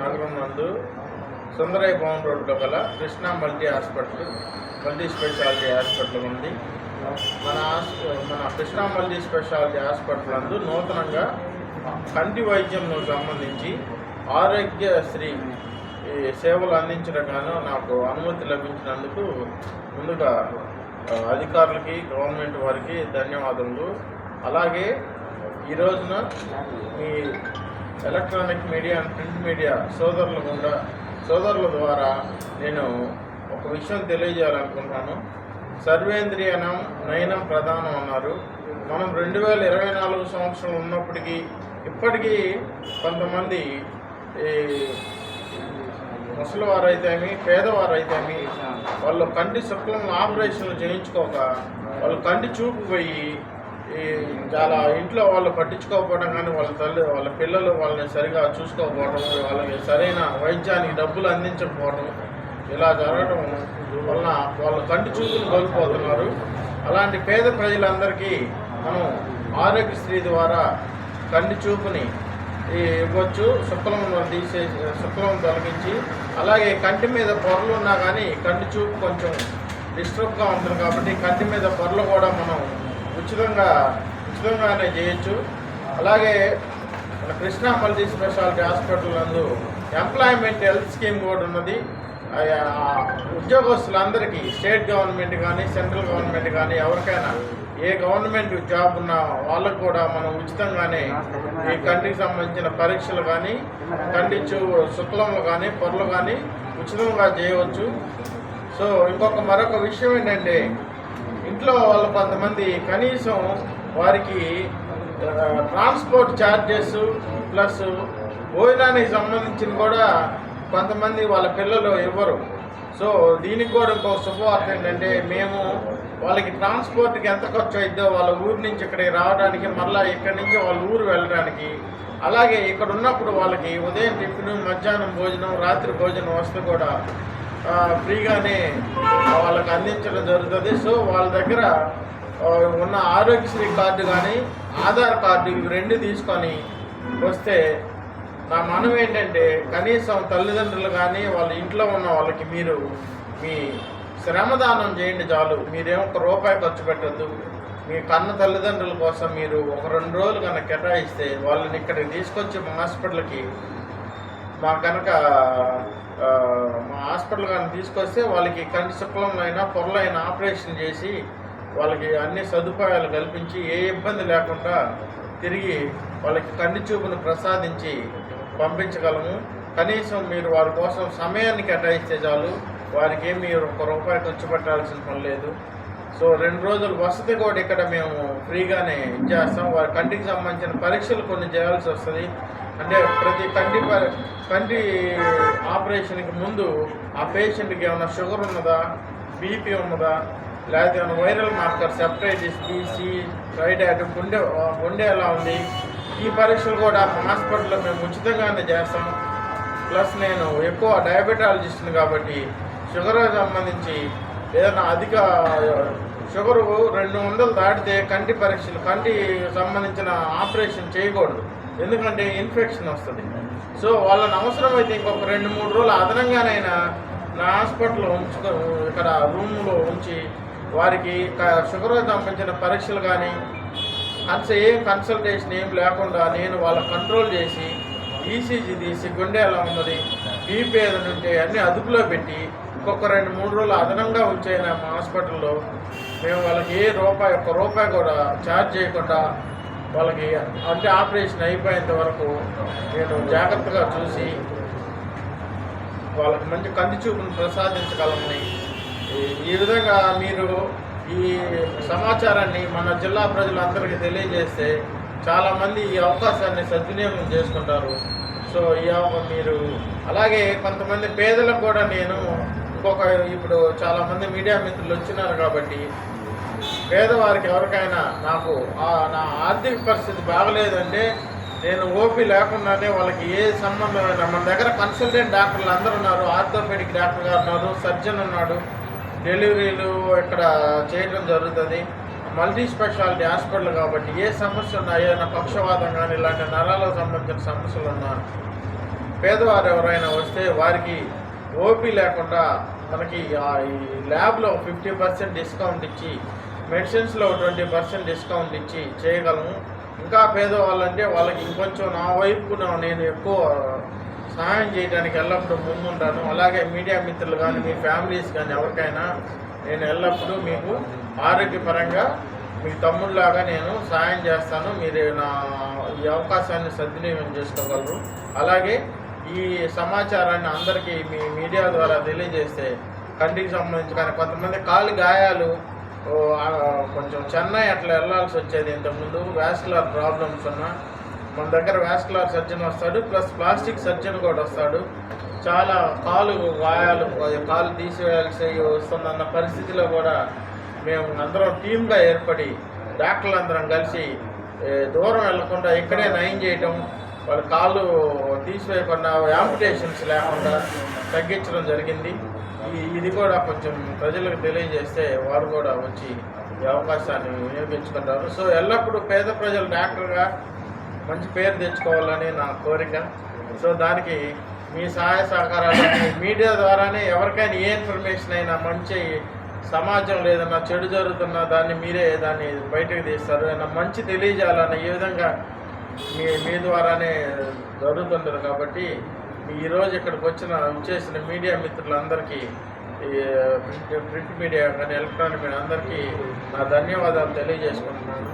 నగరం నందు సుందరయ్య భవన్ రోడ్లో గల Krishna multi hospital multi speciality hospital ఉంది. మన మన కృష్ణా మల్టీ స్పెషాలిటీ హాస్పిటల్ నందు నూతనంగా కంటి వైద్యంకు సంబంధించి ఆరోగ్యశ్రీ ఈ సేవలు అందించడం గాను నాకు అనుమతి లభించినందుకు ముందుగా అధికారులకి గవర్నమెంట్ వారికి ధన్యవాదములు. అలాగే ఈ రోజున మీ electronic media and print media సోదరుల గుండా సోదరుల ద్వారా నేను ఒక విషయం తెలియజేయాలనుకుంటున్నాను. సర్వేంద్రియనం నయనం ప్రధానం అన్నారు. మనం రెండు వేల ఇరవై నాలుగు సంవత్సరం ఉన్నప్పటికీ ఇప్పటికీ కొంతమంది ఈ ముసలివారైతేమి పేదవారైతేమి వాళ్ళు కంటి శుక్లం ఆపరేషన్లు చేయించుకోక వాళ్ళు కంటి చూపు పోయి ఈ చాలా ఇంట్లో వాళ్ళు పట్టించుకోకపోవడం కానీ వాళ్ళ తల్లి వాళ్ళ పిల్లలు వాళ్ళని సరిగా చూసుకోకపోవడం వాళ్ళకి సరైన వైద్యానికి డబ్బులు అందించకపోవడం ఇలా జరగడం వలన వాళ్ళు కంటి చూపులు కోల్పోతున్నారు. అలాంటి పేద ప్రజలందరికీ మనం ఆరోగ్యశ్రీ ద్వారా కంటి చూపుని ఈ ఇవ్వచ్చు. శుక్లం తీసే శుక్లం తొలగించి అలాగే కంటి మీద పొరలు ఉన్నా కానీ కంటి చూపు కొంచెం డిస్టర్బ్గా ఉంటుంది కాబట్టి కంటి మీద పొరలు కూడా మనం ఉచితంగా ఉచితంగానే చేయొచ్చు. అలాగే మన కృష్ణా మల్టీ స్పెషాలిటీ హాస్పిటల్ నందు ఎంప్లాయ్మెంట్ హెల్త్ స్కీమ్ కూడా ఉన్నది. ఉద్యోగస్తులందరికీ స్టేట్ గవర్నమెంట్ కానీ సెంట్రల్ గవర్నమెంట్ కానీ ఎవరికైనా ఏ గవర్నమెంట్ జాబ్ ఉన్న వాళ్ళకు కూడా మనం ఉచితంగానే ఈ కంటికి సంబంధించిన పరీక్షలు కానీ కంటి చూ శుక్లములు కానీ పొరలు కానీ ఉచితంగా చేయవచ్చు. సో ఇంకొక మరొక విషయం ఏంటంటే ఇంట్లో వాళ్ళు కొంతమంది కనీసం వారికి ట్రాన్స్పోర్ట్ ఛార్జెస్ ప్లస్ భోజనానికి సంబంధించిన కూడా కొంతమంది వాళ్ళ పిల్లలు ఇవ్వరు. సో దీనికి కూడా ఇంకో శుభవార్త ఏంటంటే మేము వాళ్ళకి ట్రాన్స్పోర్ట్కి ఎంత ఖర్చు అయిద్దో వాళ్ళ ఊరు నుంచి ఇక్కడికి రావడానికి మళ్ళీ ఇక్కడి నుంచి వాళ్ళ ఊరు వెళ్ళడానికి అలాగే ఇక్కడ ఉన్నప్పుడు వాళ్ళకి ఉదయం టిఫిన్ మధ్యాహ్నం భోజనం రాత్రి భోజనం వస్తూ కూడా ఫ్రీగానే వాళ్ళకి అందించడం జరుగుతుంది. సో వాళ్ళ దగ్గర ఉన్న ఆరోగ్యశ్రీ కార్డు కానీ ఆధార్ కార్డు ఇవి రెండు తీసుకొని వస్తే నా మనం ఏంటంటే కనీసం తల్లిదండ్రులు కానీ వాళ్ళ ఇంట్లో ఉన్న వాళ్ళకి మీరు మీ శ్రమదానం చేయండి చాలు. మీరేం ఒక రూపాయి ఖర్చు పెట్టద్దు. మీ కన్న తల్లిదండ్రుల కోసం మీరు ఒక రెండు రోజులు కనుక కేటాయిస్తే వాళ్ళని ఇక్కడికి తీసుకొచ్చి మా హాస్పిటల్కి మా కనుక మా హాస్పిటల్ కానీ తీసుకొస్తే వాళ్ళకి కంటి పొరలైన ఆపరేషన్ చేసి వాళ్ళకి అన్ని సదుపాయాలు కల్పించి ఏ ఇబ్బంది లేకుండా తిరిగి వాళ్ళకి కంటి చూపును ప్రసాదించి పంపించగలము. కనీసం మీరు వారి కోసం సమయాన్ని కేటాయిస్తే చాలు. వారికి ఏమి మీరు ఒక రూపాయి ఖర్చు పెట్టాల్సిన పని లేదు. సో రెండు రోజులు వసతి కూడా ఇక్కడ మేము ఫ్రీగానే ఇచ్చేస్తాం. వారి కంటికి సంబంధించిన పరీక్షలు కొన్ని చేయాల్సి వస్తుంది. అంటే ప్రతి కంటి తండ్రి కంటి ఆపరేషన్కి ముందు ఆ పేషెంట్కి ఏమైనా షుగర్ ఉన్నదా బీపీ ఉన్నదా లేకపోతే ఏమైనా viral marker hepatitis BC thyroid గుండె గుండె ఎలా ఉంది? ఈ పరీక్షలు కూడా మా హాస్పిటల్లో మేము ఉచితంగానే చేస్తాం. ప్లస్ నేను ఎక్కువ డయాబెటాలజిస్ట్ని కాబట్టి షుగర్ సంబంధించి ఏదైనా అధిక షుగరు రెండు వందలు దాటితే కంటి పరీక్షలు కంటి సంబంధించిన ఆపరేషన్ చేయకూడదు. ఎందుకంటే ఇన్ఫెక్షన్ వస్తుంది. సో వాళ్ళని అవసరమైతే ఇంకొక రెండు మూడు రోజులు అదనంగానైనా నా హాస్పిటల్లో ఉంచుకో ఇక్కడ రూమ్లో ఉంచి వారికి షుగర్ సంబంధించిన పరీక్షలు కానీ కన్స ఏం కన్సల్టేషన్ ఏం లేకుండా నేను వాళ్ళ కంట్రోల్ చేసి ఈసీజీ తీసి గుండె ఎలా ఉన్నది బీపీ ఏదైనా ఉంటే అన్నీ అదుపులో పెట్టి ఇంకొక రెండు మూడు రోజులు అదనంగా ఉంచాయిన మా హాస్పిటల్లో మేము వాళ్ళకి ఏ రూపాయి ఒక్క రూపాయి కూడా ఛార్జ్ చేయకుండా వాళ్ళకి అంటే ఆపరేషన్ అయిపోయేంత వరకు నేను జాగ్రత్తగా చూసి వాళ్ళకి మంచి కంటి చూపును ప్రసాదించగలమని. ఈ- ఈ విధంగా మీరు ఈ సమాచారాన్ని మన జిల్లా ప్రజలందరికీ తెలియజేస్తే చాలామంది ఈ అవకాశాన్ని సద్వినియోగం చేసుకుంటారు. సో ఈ మీరు అలాగే కొంతమంది పేదలకు కూడా నేను ఇంకొక ఇప్పుడు చాలామంది మీడియా మిత్రులు వచ్చినారు కాబట్టి పేదవారికి ఎవరికైనా నాకు నా ఆర్థిక పరిస్థితి బాగలేదంటే నేను ఓపీ లేకుండానే వాళ్ళకి ఏ సంబంధమైన మన దగ్గర కన్సల్టెంట్ డాక్టర్లు అందరూ ఉన్నారు ఆర్థోపెడిక్ డాక్టర్ గారు ఉన్నారు సర్జన్ ఉన్నాడు. డెలివరీలు ఇక్కడ చేయడం జరుగుతుంది. మల్టీ స్పెషాలిటీ హాస్పిటల్ కాబట్టి ఏ సమస్య ఉన్నా ఏదైనా పక్షవాతం కానీ ఇలాంటి నరాలకు సంబంధించిన సమస్యలు ఉన్నా పేదవారు ఎవరైనా వస్తే వారికి ఓపీ లేకుండా మనకి ఆ ఈ ల్యాబ్లో ఫిఫ్టీ పర్సెంట్ డిస్కౌంట్ ఇచ్చి మెడిసిన్స్లో ట్వంటీ పర్సెంట్ డిస్కౌంట్ ఇచ్చి చేయగలము. ఇంకా పేదవాళ్ళంటే వాళ్ళకి ఇంకొంచెం నా వైపు నేను ఎక్కువ సహాయం చేయడానికి ఎల్లప్పుడూ ముందుంటాను. అలాగే మీడియా మిత్రులు కానీ మీ ఫ్యామిలీస్ కానీ ఎవరికైనా నేను ఎల్లప్పుడూ మీకు ఆరోగ్యపరంగా మీ తమ్ముళ్ళలాగా నేను సహాయం చేస్తాను. మీరు నా ఈ అవకాశాన్ని సద్వినియోగం చేసుకోగలరు. అలాగే ఈ సమాచారాన్ని అందరికీ మీ మీడియా ద్వారా తెలియజేస్తే కంటికి సంబంధించి కానీ కొంతమంది కాలు గాయాలు కొంచెం చెన్నై అట్లా వెళ్ళాల్సి వచ్చేది ఇంతకుముందు. వ్యాస్కులర్ ప్రాబ్లమ్స్ ఉన్న. మన దగ్గర వ్యాస్కులర్ సర్జన్ వస్తాడు ప్లస్ ప్లాస్టిక్ సర్జన్ కూడా వస్తాడు. చాలా కాలు గాయాలు కాలు తీసివేయాల్సి వస్తుందన్న పరిస్థితిలో కూడా మేము అందరం టీమ్గా ఏర్పడి డాక్టర్లు అందరం కలిసి దూరం వెళ్ళకుండా ఇక్కడే నయం చేయటం వాళ్ళ కాళ్ళు తీసివేయకుండా యాంపిటేషన్స్ లేకుండా తగ్గించడం జరిగింది. ఇది కూడా కొంచెం ప్రజలకు తెలియజేస్తే వారు కూడా వచ్చి ఈ అవకాశాన్ని వినియోగించుకుంటారు. సో ఎల్లప్పుడూ పేద ప్రజలు డాక్టర్గా మంచి పేరు తెచ్చుకోవాలని నా కోరిక. సో దానికి మీ సహాయ సహకారాలు మీడియా ద్వారానే ఎవరికైనా ఏ ఇన్ఫర్మేషన్ అయినా మంచి సమాజంలో లేదన్నా చెడు జరుగుతున్నా దాన్ని మీరే దాన్ని బయటకు తీస్తారు. ఏదైనా మంచి తెలియజేయాలన్న ఈ విధంగా మీ మీ ద్వారానే జరుగుతుంటారు కాబట్టి ఈరోజు ఇక్కడికి వచ్చిన చేసిన మీడియా మిత్రులందరికీ ఈ ప్రింట్ ప్రింట్ మీడియా కానీ ఎలక్ట్రానిక్ మీడియా అందరికీ నా ధన్యవాదాలు తెలియజేసుకుంటున్నాను.